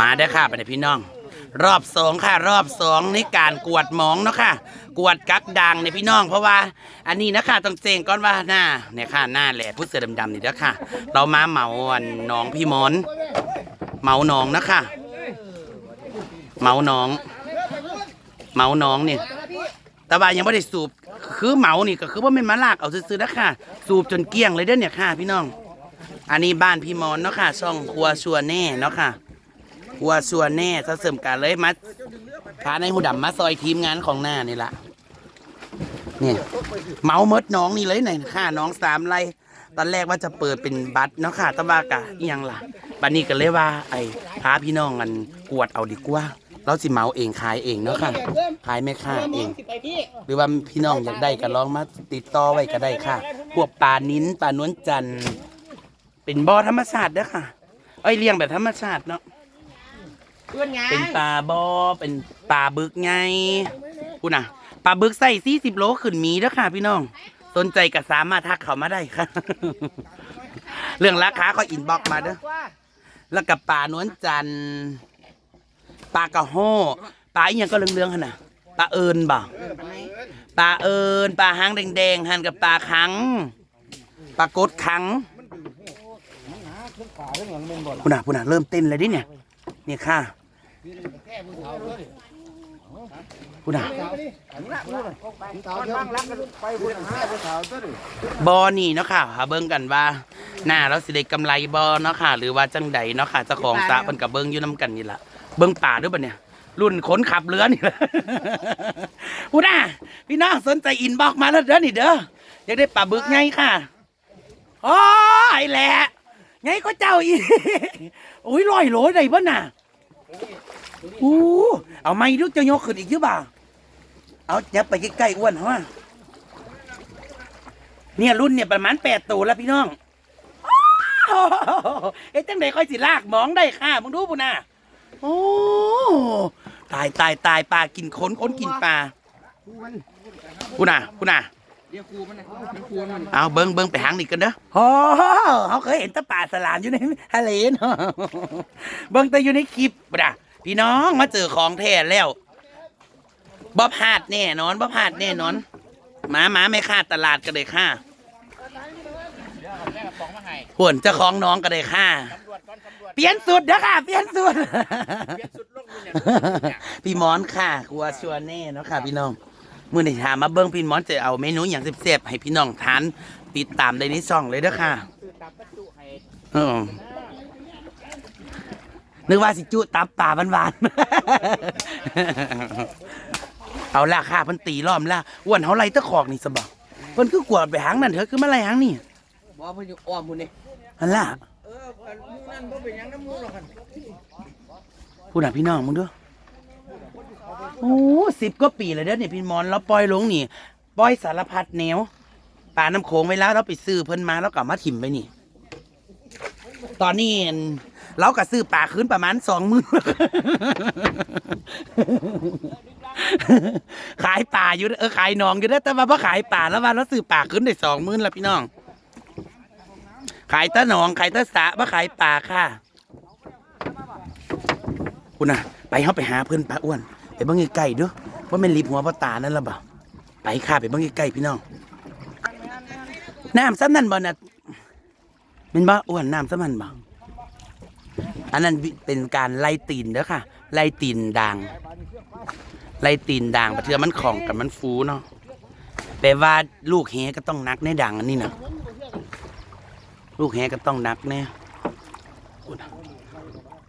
มาได้อค่ะไปเลยพี่น้อง รอบสองค่ะ รอบสองในการกวดหมองเนาะค่ะ กวดกักดังเนี่ยพี่น้อง เพราะว่าอันนี้นะคะต้องเจงก่อนว่าหน้าเนี่ยค่ะหน้าแหละผู้เสือดำๆนี่เด้อค่ะ เรามาเหมาอันน้องพี่มอนเหมาน้องนะคะเหมาน้องเหมาน้องเนี่ยแต่ว่ายังไม่ได้สูบคือเหมานี่ก็คือว่าไม่นมาลากเอาซื้อๆนะค่ะ สูบจนเกลี้ยงเลยเด้อเนี่ยค่ะ พี่น้อง อันนี้บ้านพี่มอนเนาะค่ะช่องครัวชัวแน่เนาะค่ะ ครัวชัวแน่ถ้าเสริมกันเลยมาพาในหูดำมาซอยทีมงานของหน้านี่ละเนี่ยเมาเมดน้องนี่เลยไหนค่ะน้องสามไรตอนแรกว่าจะเปิดเป็นบัตรเนาะค่ะตะว่ากะเอียงล่ะบันนี้ก็เลยว่า ไอ้พาพี่น้องกันกวดเอาดีกว่า เราสิเมาเองขายเองเนาะค่ะขายแม่ค้าเอง หรือว่าพี่น้องอยากได้ก็ลองมาติดต่อไว้ก็ได้ค่ะ พวกปลานิ้นปลานวลจันเป็นบ่อธรรมชาติเด้อค่ะ เอ้ยเลี้ยงแบบธรรมชาติเนาะ เพื่อนไงเป็นปลาบอเป็นปลาบึกไงพูดนะปลาบึกใส่สี่สิบโลขึ้นมีเด้อค่ะ พี่น้อง สนใจก็สามารถทักเขามาได้ค่ะ เรื่องราคาก็อินบ็อกมาเด้อแล้วกับปลานวลจันปลากระโห้ปลาอีหยังก็เรื่องๆขนาดปลาเอิญบ่ปลาเอิญปลาหางแดงๆหันกับปลาคังปลากดคังพูน่ะพูน่ะเริ่มเต้นเลยดิเนี่ย นี่ค่ะพูน่ะบอนี่เนาะค่ะหาเบิ่งกันว่าหน้าเราสิได้กำไรบอเนาะค่ะ หรือว่าจังใดเนาะค่ะเจ้าของสระเพิ่นกับเบิ่งอยู่นํกันนี่ล่ะเบิ่งป่าด้วยปะเนี่ย รุ่นขนขับเรือนี่แหละพูน่ะพี่น้องสนใจอินบอกมาแล้วเด้อนี่เด้ออยากได้ปลาบึกไงค่ะโอ้แหละ ไงก็เจ้าอีกโอ้ยลอยโหลได้บ่น่ะอู้เอาไม้ลูกจะยกขึ้นอีกหรือเปล่าเอาอย่าไปใกล้ๆอ้วนเขาอะเนี่ยรุ่นเนี่ยประมาณแปดตัวแล้วพี่น้องเอ๊ะจังไดค่อยสิลากหมองได้ค่ะมึงดูปุ่นน่ะโอ้ตายตายตายปลากินขนขนกินปลาปุ่นน่ะปุ่นน่ะ เดี๋ยวครูมันนะครูมันเอาเบิ้งเบิ้งไปหางนี่กันเด้อโอ้เขาเคยเห็นแตะป่าสลามอยู่ในทะเลเนาะเบิ้งแต่อยู่ในคลิปปุ่นน่ะพี่น้องมาเจอของแท้แล้วบ๊อบพลาดแน่นอนบ๊อบพลาดแน่นอนหมาหมาไม่ค่าตลาดก็เลยค่าสองมาให้ผวนเจ้าของน้องก็เลยค่าตำรวจก่อนตำรวจเปลี่ยนสุดเด้อค่ะ เปลี่ยนสุดเปลี่ยนสุดโลกนี่เนี่ยพี่หมอนค่ะครัวชัวแน่เนาะค่ะ พี่น้อง มื่อในถามมาเบิ้งพี่หมอนจะเอาเมนูอย่างเสียบๆให้พี่น้องทานติดตามได้ในช่องเลยเด้อค่ะคือตับประจุให้เออนึกว่าสิจุตับป่าหวานๆเอาละค่ะเพิ่นตีล้อมละอ้วนเฮาไล่ตะขอกนี่สบะเพิ่นคือกวาดไปหางนั่นเถอะคือมาไล่หางนี่บอกเพิ่นอยู่อ้อมพุ่นนี่อันล่ะเออมูนั่นบ่เป็นหยังน้ำมูหรอกกันพูดน่ะพี่น้องมึงดู โอ้สิบก็ปีเลยเด้อเนี่ยพี่มอนเราปล่อยลงนี่ปล่อยสารพัดแนวป่าน้ำโขงไว้แล้วเราไปซื้อเพิ่นมาแล้วกลับมาถิ่มไปนี่ ตอนนี้เราก็ซื้อป่าคืนประมาณสองหมื่นขายป่าอยู่เออขายหนองอยู่เด้แต่ว่าพอขายป่าแล้วว่าเราซื้อป่าคืนได้สองหมื่นแล้วพี่น้อง ขายตะหนองขายตะสะว่าขายป่าค่ะคุณน่ะ ไปเขาไปหาเพื่อนป้าอ้วน ไปเบิ้งใกล้ๆเด้วยว่าแม่นรีบหัวพ่อตานั่นละบ่ไปค่ะไปเบิ้งใกล้ๆพี่น้องน้ำซ้ำนั่นบ่น่ะเป็นบ่อ้วนน้ำซ้ำนั่นบ่อันนั้นเป็นการไล่ตีนเด้อค่ะ ไล่ตีนด่างไล่ตีนด่างปะเทือมันของกับมันฟูเนาะแปลว่าลูกแหก็ต้องนักในด่างอันนี้นะลูกแหก็ต้องนักแน่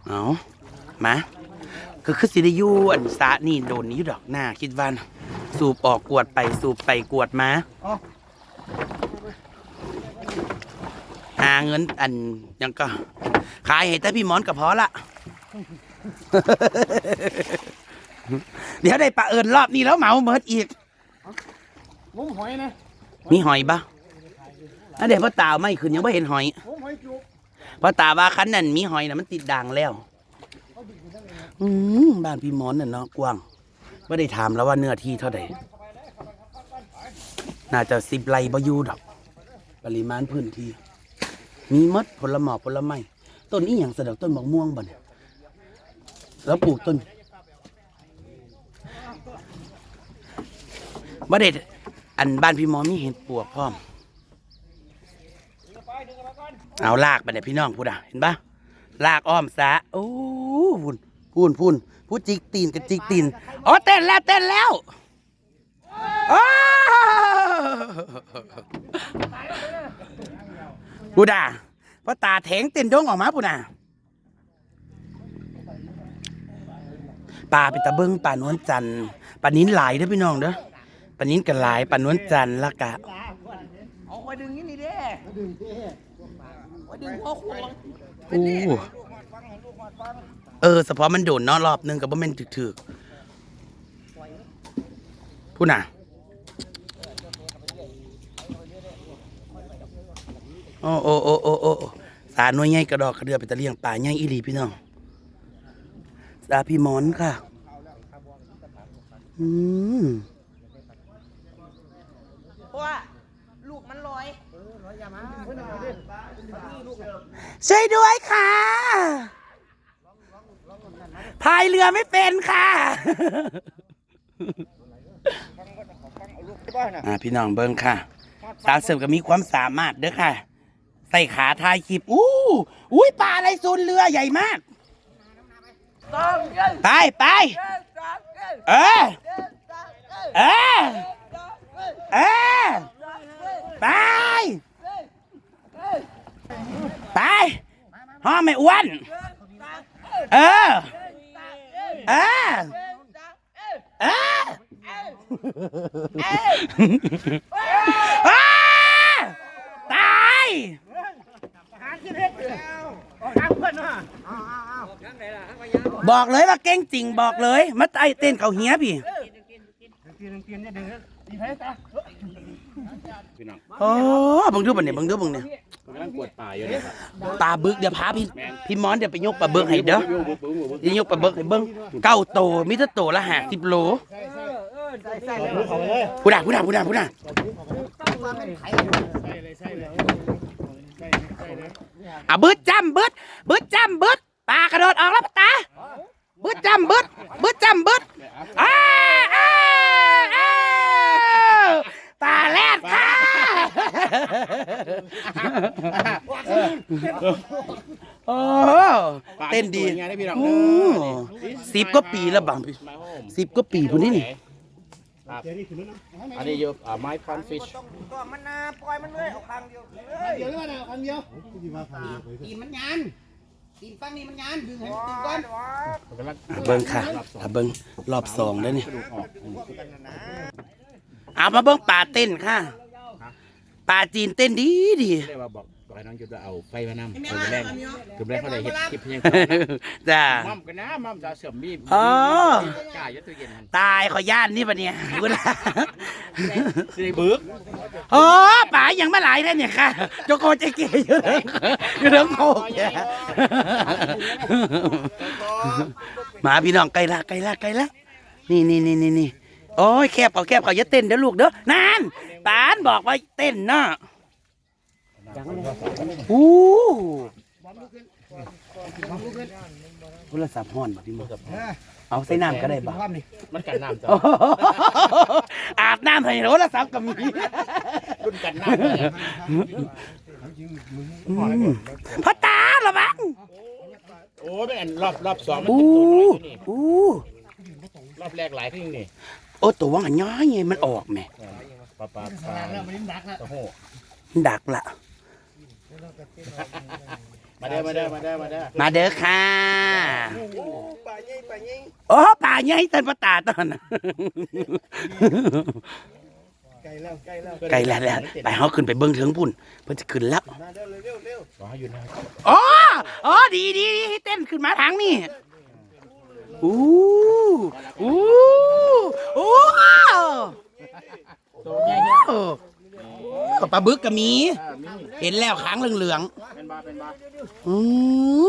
เอามา ก็คือสิได้อยู่อันสานี่โดนนี้อยู่ดอกหน้า คิดว่านะสูบออกกวดไปสูบไปกวดมาหาเงินอันหยังก็ ขายให้แต่พี่หมอนก็พอละเดี๋ยวได้ปลาเอิญรอบนี้แล้วเหมาเมิดอีกมุมหอยนะมีหอยปะอันเดี๋ยวพ่อตาไม่ขึ้นยังไม่เห็นหอยมุมหอยจุกพ่อตาว่าคันนั้นมีหอยนะมันติดด่างแล้ว อืมบ้านพี่หมอนน่ะเนาะกว้างไม่ได้ถามแล้วว่าเนื้อที่เท่าไหร่น่าจะสิบไร่บอยู่ดอก ปริมาณพื้นที่ มีมดผลหมอกผลไม้ต้นนี้อย่างสะดอกต้นมะม่วงบ่เนี่ยแล้วปลูกต้นบ่เด็ดอันบ้านพี่หมอมีเห็ดปวกพร้อม เอาลากไปเนี่ยพี่น้องพูดอะเห็นปะลากอ้อมสาโอ้พูน พูนพูนพูดจิกตีนกับจิกตีนอ๋อเต้นแล้วเต้นแล้วอ้าวพูดอะเพราะตาแทงเต้นดงออกมาพูดอะป่าไปตะเบิงป่านวลจันทร์ป่านิ้นหลายเด้อพี่น้องเด้อป่านิ้นกันหลายป่านวลจันทร์และกะเอาไว้ดึงนี่นี่เด้ดึงเด้ไว้ดึงหัวควงโอ้ เออเฉพาะมันโดนเนอกรอบนึงกับว่ามันถึกๆพูดน่ะโอ้โอ้โอ้โอ้โอ้สาหน่วยใหญ่กระดอกกระเดือไปตะเลียงป่าใหญ่อีหลีพี่น้องสาพี่หมอนค่ะ อืมเพราะว่าลูกมันลอยช่วยด้วยค่ะ พายเรือไม่เป็นค่ะอ่าพี่น้องเบิ้งค่ะ สาวเสิร์ฟก็มีความสามารถเด้อค่ะ ใส่ขาทายคลิปอู้อุ้ยปลาอะไรซูนเรือใหญ่มาก ไปไปต้องเงินเออเออเออไป ไปห้องไม่อ้วน เออ เออเอออ้าตายบอกเลยว่าเก่งจริงบอกเลยมาไอเต้นเขาเฮียพี่ โอ้บังดูบังเนี่ยบังดูบังเนี่ยกำลังกวดป่าอยู่เนี่ยครับปลาบึกเดี๋ยวพาพี่พี่มอนเดี๋ยวไปยกปลาบึกให้เด้อเดี๋ยวยกปลาบึกให้เบิ้งเก้าโตมิตรโตละห้าสิบโลผู้ด่าผู้ด่าผู้ด่าผู้ด่าอะบึดจำบึดบึดจำบึดปลากระโดดออกแล้วปะตาบึดจำบึดบึดจำบึดอ้าอ้าอ้า ปลาแรดค่ะโอ้เต้นดีไงได้พี่น้องโอ้สิบก็ปีแล้วบางพี่มาโฮมสิบก็ปีพุ่นนี่นี่ครับอันนี้อยู่อ่าไม้พันฟิชก็มันนาปล่อยมันเลยเอาครั้งเดียวเดี๋ยวเลยครั้งเดียวตีนมันยันตีนฟังนี่มันยันดึงให้มันตึงก่อนกำลังอะเบิ้งค่ะอะเบิ้งรอบสองแล้วนี่กระดูกออก เอามาเบิ้งป่าเต้นค่ะป่าจีนเต้นดีดีเรียกว่าบอกบอกให้น้องหยุดว่าเอาไฟมานำเอาไปแรงคือแรงเขาได้เห็ดคลิปเพียงจ้ามั่มกันนะมั่มจะเสริมมีดอ๋อกล้ายัดตู้เย็นมันตายขอย่านนี่ปะเนี่ยเวลาสิได้บึกโอ้ป่ายังมาหลายแล้วเนี่ยค่ะโจโกเจเกอยู่เรื่องอยู่เรื่องโคกเนี่ยหมาพี่น้องไกลละไกลละไกลละนี่นี่นี่นี่นี่ โอ้ยแคบเขาแคบเขาอย่าเต้นเด้อลูกเด้อนานปานบอกว่าเต้นเนาะอู้โทรศัพท์ห้อนบ่พี่มดเอาใส่น้ำก็ได้บ่มันกันน้ำจ้ะโอ้โหอาบน้ำให้โทรศัพท์ก็มีรุ่นกันน้ำเลยอืมพ่อตาระวังโอ้ไม่อันรอบรอบสองมันอู้เป็นตัวน้อยอยู่นี่อู้รอบแรกหลายขึ้นนี่ โอ้ตัวว่างันย้อยไงมันออกแหม่ปลาปลาปลาโอ้โหมันดักละมาเด้อมาเด้อมาเด้อมาเด้อมาเด้อค่ะป่าใหญ่ป่าใหญ่โอ้ป่าใหญ่ตันพ่อตาตอนน่ะไกลแล้วไกลแล้วไกลแล้วแล้วไปเฮาขึ้นไปเบิ่งเถิงพุ่นเพิ่นจะขึ้นแล้วมาเร็วเร็วเร็วรออยู่นะอ๋ออ๋อดีดีดีให้เต้นขึ้นมาทางนี้ อู้อู้อู้ตัวใหญ่โอ้ก็ปลาบึกก็มีอ่ามีเห็นแล้วขางเหลืองเป็นบาเป็นบาๆอื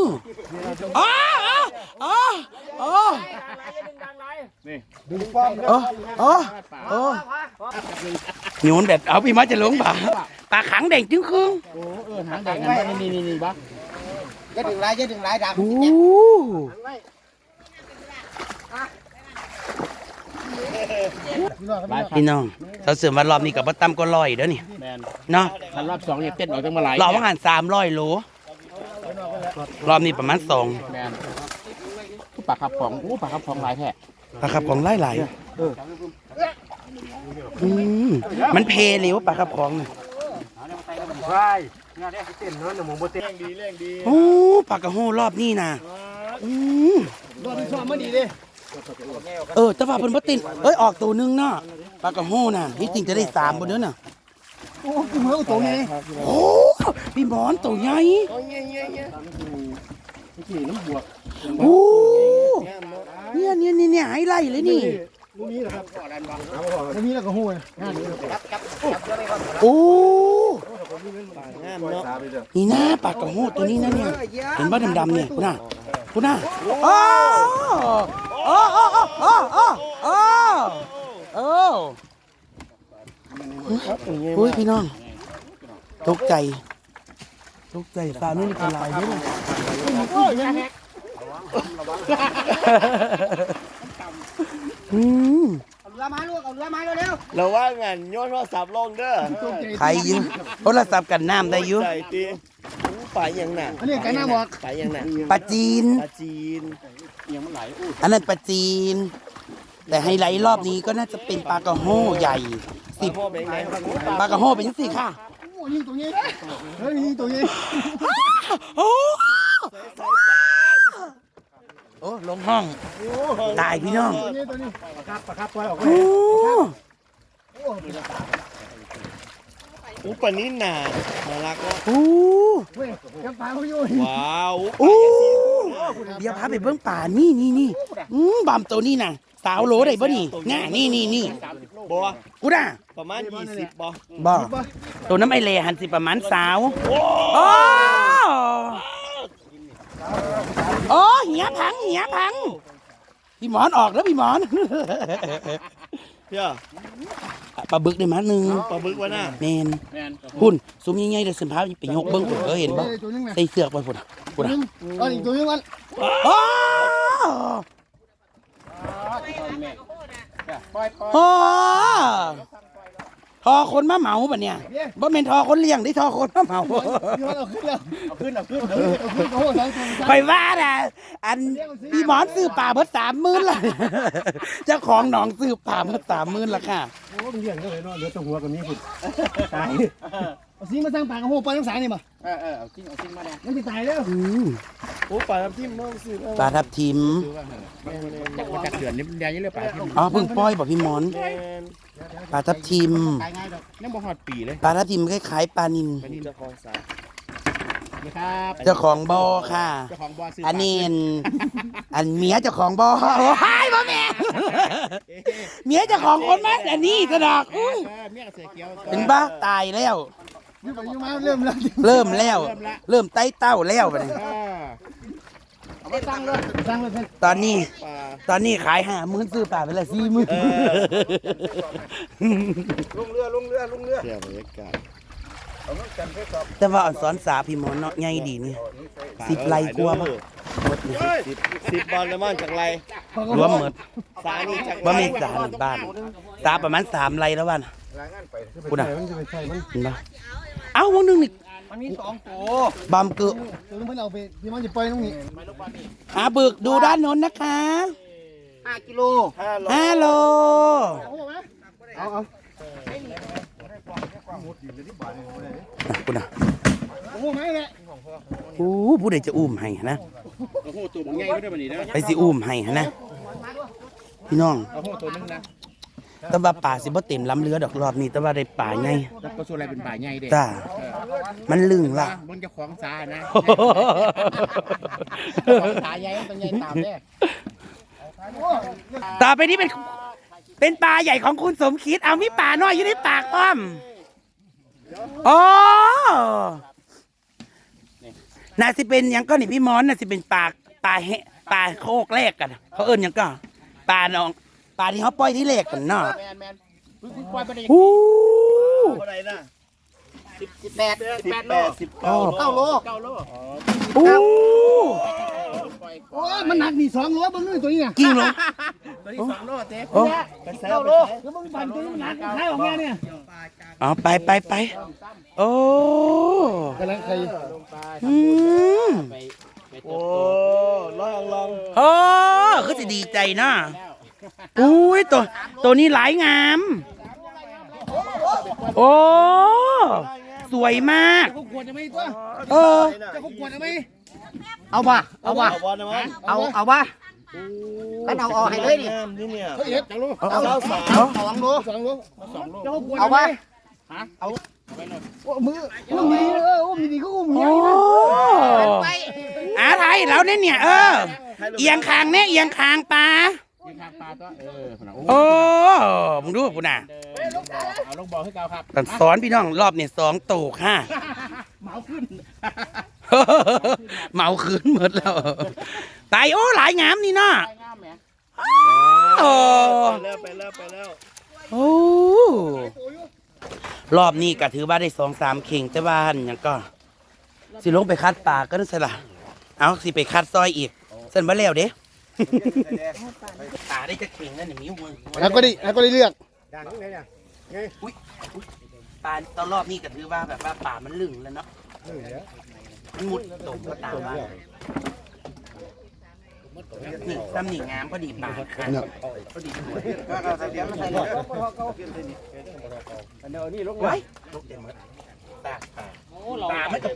ออ๋ออ๋ออ๋อนี่ดึงป้อมอ๋ออ๋ออ๋อโยนแบบเอาพี่มาจะลงป่าปลาขังแดงจึงครึ่งโอ้เออหางแดงนั่นนี่นี่นี่บ้าจะดึงลายจะดึงลายดังโอ้หลาย พี่น้องเขาเสริมว่ารอบนี้กับว่าต่ำก็ร้อยเด้อนี่แมนเนาะคันรอบสองเนี่ยเต้นออกจังมาหลายรอบว่างานสามร้อยโลรอบนี้ประมาณสองแมนปากขับของอู้ปากขับของหลายแท้ปลาขับของไล่หลายอืมมันเพเร็วปลาขับของน่ะโอ้ปลากระโห้รอบนี้นะอืมรอบที่สองมาดีเลย เออแต่ว่าเพิ่นบ่ติดเอ้ยออกตัวหนึงเนาะปลากระโห้น่ะที่จริงจะได้สามบนเด้อน่ะโอ้คือเหมือนตัวนี้โอ้พี่หมอนตัวใหญ่ขี่น้ำบวกโอ้เนี่ยเนี่ยเนี่ยเนี่ยไฮไลท์เลยนี่ตัวนี้แล้วก็หูเลยโอ้นี่นะปากกระโหตัวนี้นะเนี่ยเห็นบ้าดำๆเนี่ยคุณน่ะคุณน่ะอ้โอ้โอ้โอ้โอ้โอ้โอ้โอ้โอ้ยพี่น้องตกใจตกใจฟ้าไม่มีกระไรด้วยนะอืมเอาเรือมาลูกเอาเรือมาเร็วเราว่างานย้อนโทรศัพท์ลงเด้อใครยิงโทรศัพท์กันน้ำได้อยุใจตีไปยังน่ะอันนี้ไก่หน้าบอกไปยังน่ะปลาจีนปลาจีน ยังมันไหลอู้อันนั้นปลาจีน แต่ไฮไลท์รอบนี้ก็น่าจะเป็นปลากระโห้ใหญ่สิบพ่อเป็นไงปลากระโห้เป็นยังสิค่ะ โอ้ยิงตัวนี้เฮ้ยยิงตัวนี้โอ้โอ้ลงห้อง ตายพี่น้องตัวนี้ตัวนี้ครับปลาครับปล่อยออกโอ้อู้ปลานี้หนาน่ารักเนาะโอ้เว้ยยังปลาเขาอยู่ว้าวโอ้ เดี๋ยวพาไปเบิ้งป่านี่นี่นี่อืมบามตัวนี้น่ะ สาวโหลได้บ่นี่ง่านี่นี่นี่บัวกูน่ะประมาณ20บ่บ่ตัวน้ำไอเลหันสิประมาณสาวโอ้โอ้เหียพังเหียพังพี่หมอนออกแล้วพี่หมอน เพื่อปลาบึกได้มาหนึ่งปลาบึกวะน่ะแมนแมนหุ่นซุ้มใหญ่ๆเดี๋ยวสินพาไปยกเบิ้งพุ่นเออเห็นบ่ตัวนึงนะใส่เสือกไปพุ่นอะพุ่นอะเอาอีกตัวนึงมันโอ้ปล่อยปล่อยโหท อคนมาเหมาปะเนี่ยบ่แม่นทอคนเลี้ยงได้ทอคนมาเหมาเอาขึ้นแล้วเอาขึ้นเอาขึ้นเอาขึ้นโอ้โหสองตัวไปว่าน่ะอันพี่หมอนซื้อป่าเพิ่สามหมื่นละเจ้าของหนองซื้อป่าเพิ่สามหมื่นละค่ะโอ้ยเลี้ยงก็เลยเนาะเหลือแตัวหัวกับนี้คุณตาย เอาซิงมาสร้างปลากระโหปล่อยน้ำสายนี่มาเออเออเอาทิ้งเอาทิ้งมาเนี่ยมันจะตายแล้วอืมโอ้ปลาทับทิมมองสิปลาทับทิมคือว่าจากมาจากเดือนนี้มันแดงยี่เลยปลาที่อ๋อเพิ่งปล่อยบอกพี่หมอน แมนปลาทับทิม ตายง่ายดอกนี่บ่ฮอดปีเลยปลาทับทิมคล้ายๆปลานินอันนี้เจ้าของสานี่ครับเจ้าของบ่อค่ะ เจ้าของบ่อซื้ออันนี้อันอันเมียเจ้าของบ่อโอ้ยบ่แม่นเมียเจ้าของคนมาอันนี้สะดอกอุ้ยเออเมียกับเสือเกียวเป็นบ้าตายแล้ว อยู่ไปอยู่มาเริ่มแล้วเริ่มแล้ว เริ่มไต้เต้าแล้วบัดนี้เออเอาไปตั้งเลยสร้างเลยเพิ่นตอนนี้ปลาตอนนี้ขายห้าหมื่นซื้อป่าไปละสี่หมื่นลุงเรือลุงเรือลุงเรือเที่ยวบรรยากาศแต่ว่าอันสอนสาพี่หมอเนาะใหญ่ดีนี่สิบไร่กว่าปะ สิบสิบบอลแล้วมันจากไรรวมหมดสานี่จากบ่มีสาหนึ่งบ้านสาประมาณสามไร่แล้ววันกูน่ะมันจะไปใช่มันเห็นปะ เอ้าวงหนึงนี่มันมีสองตัวบามเกอะตัวนึงเพิ่นเอาไปพี่มันจะปล่อยตรงนี้หาบึกดูด้านโน้นนะคะห้ากิโลห้าร้อยฮัลโหลเอาเอากูน่ะโอ้โหไม่เลยโอ้ผู้ใดจะอุ้มให้นะโอ้โหตัวมันใหญ่ก็ได้บัดนี้นะไปสิอุ้มให้นะพี่น้องโอ้โหตัวนึงนะ แต่ว่าป่าสิบ่เต็มลำเรือดอกรอบนี้แต่ว่าได้ป่าไงแล้วก็ส่วนอะไรเป็นป่าใหญ่เด้จ้ามันลึงล่ะบนเจ้าของซานะของตาใหญ่ต้องใหญ่ตามเด้ต่อไปนี้เป็นเป็นปลาใหญ่ของคุณสมคิด เอามีปลาน้อยอยู่ในปากอ้อมโอ้น่าสิเป็นหยังก็นี่พี่มอนน่าสิเป็นปลาปลาเฮปลาโคกแรกกัน เขาเอิ้นหยังก็ปลาน้อง ปลาที่เขาปล่อยที่แรกกันเนาะแมนแมนรู้สึกปล่อยไปได้อู้เท่าไหร่น่ะสิบแปดสิบสิบแปดแปโลดสิบเก้าเก้าโลเก้าโลอู้ปล่อยโอ้ยมันหนักนี่สองโลบนนู้นตัวนี้น่ะกิ้งลงโอ้เก้าโลแล้วมึงปั่นตัวมันหนักท้ายของแกเนี่ยเอาไปไปไปโอ้กำลังใครอืมไปไปโอ้ลองลองโอ้คือจะดีใจเนาะ อุ้ยตัวตัวนี้หลายงาม โอ้ สวยมากพวกขวดจะไม่ตัวเออ จะพวกขวดจะไม่เอาป่ะเอาป่ะเอาบอลนะมันเอาเอาป่ะกันเอาเอาให้เลยดินี่เนี่ยเฮ้ยเอ็ดจังลูกเอาเอาเอาสองสองลูกสองลูกเอาป่ะเอามืออุ้มดีเอออุ้มดีก็อุ้มโอ้ใหญ่นะอาไทยแล้วเนี่ยเนี่ยเออ เอียงคางเนี่ยเอียงคางปลา ยิงทางปลาตัวเออพุ่นน่ะโอ้มึงดูกูน่ะเอาลงบอลให้เกาครับตันสอนพี่น้องรอบเนี่ยสองตูกค่ะเมาขึ้นเมาคืนหมดแล้ว ตายโอ้หลายงามนี่เนาะไปงามแหมโอ้ไปแล้วไปแล้วไปแล้วโอ้รอบนี้ก็ถือว่าได้สองสามเข่งแต่ว่าหันหยังก็ สิลงไปคัดปลาก็นั่นสิล่ะเอาสิไปคัดซอยอีกเส้นบ่แล้วเด้ ปลาได้จะเข่งนั่นนี่มิ้วมึงแล้วก็ดิแล้วก็ได้เลือกปลาตอนรอบนี้ก็ถือว่าแบบว่าป่ามันลึงแล้วเนาะมันมุดตกก็ตามว่านี่ซ้ำนี่งามพอดีปลาค่ะพอดีสวยไว้ลกเต็มหมดตากปลาปลามันก็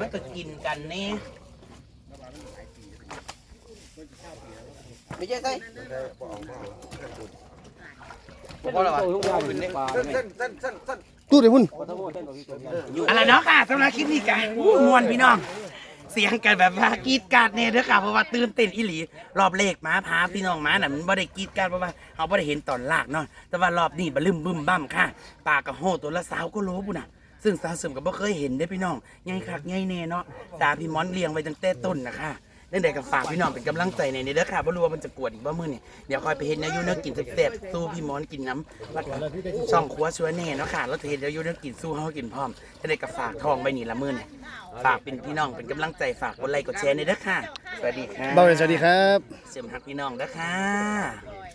มันก็กินกันนี่ ไม่ใช่ไส้เพราะอะไรวะตู้เดี๋ยวพุ่นอะไรเนาะค่ะสำหรับคลิปนี้กันอู้มวนพี่น้อง เสียงกันแบบว่ากรีดกราดเนี่ยเด้อค่ะเพราะว่าตื่นเต้นอีหลี รอบเลขม้าพาพี่น้องม้าน่ะมันบ่ได้กรีดกราดเพราะว่าเขาบ่ได้เห็นตอนลากเนาะแต่ว่ารอบนี้บลืมบึ้มบั้มค่ะปลากระโหตัวละสาวก็โลบุ่นน่ะซึ่งสาวเสริมก็บ่เคยเห็นได้อพี่น้องไงคักไงแน่เนาะตาพี่มอนเลี้ยงไว้ตั้งแต่ต้นนะคะ นั่นใดก็ฝากพี่น้องเป็นกำลังใจในนี้เด้อค่ะบ่รู้ว่ามันจะกวดอีกบ่มื้อนี่เดี๋ยวคอยไปเห็นแนวอยู่แนวกินแซ่บๆสู้พี่มอนกินน้ำวัดช่องครัวชัวแน่เนาะค่ะแล้วเห็นแนวอยู่แนวกินสู้เฮากินพร้อมนั่นใดก็ฝากทองไว้นี่ละมื้อนี่ฝากเป็นพี่น้องเป็นกำลังใจฝากกดไลค์กดแชร์ในเด้อค่ะสวัสดีค่ะเบาเลยสวัสดีครับ เสริมฮักพี่น้องเด้อค่ะ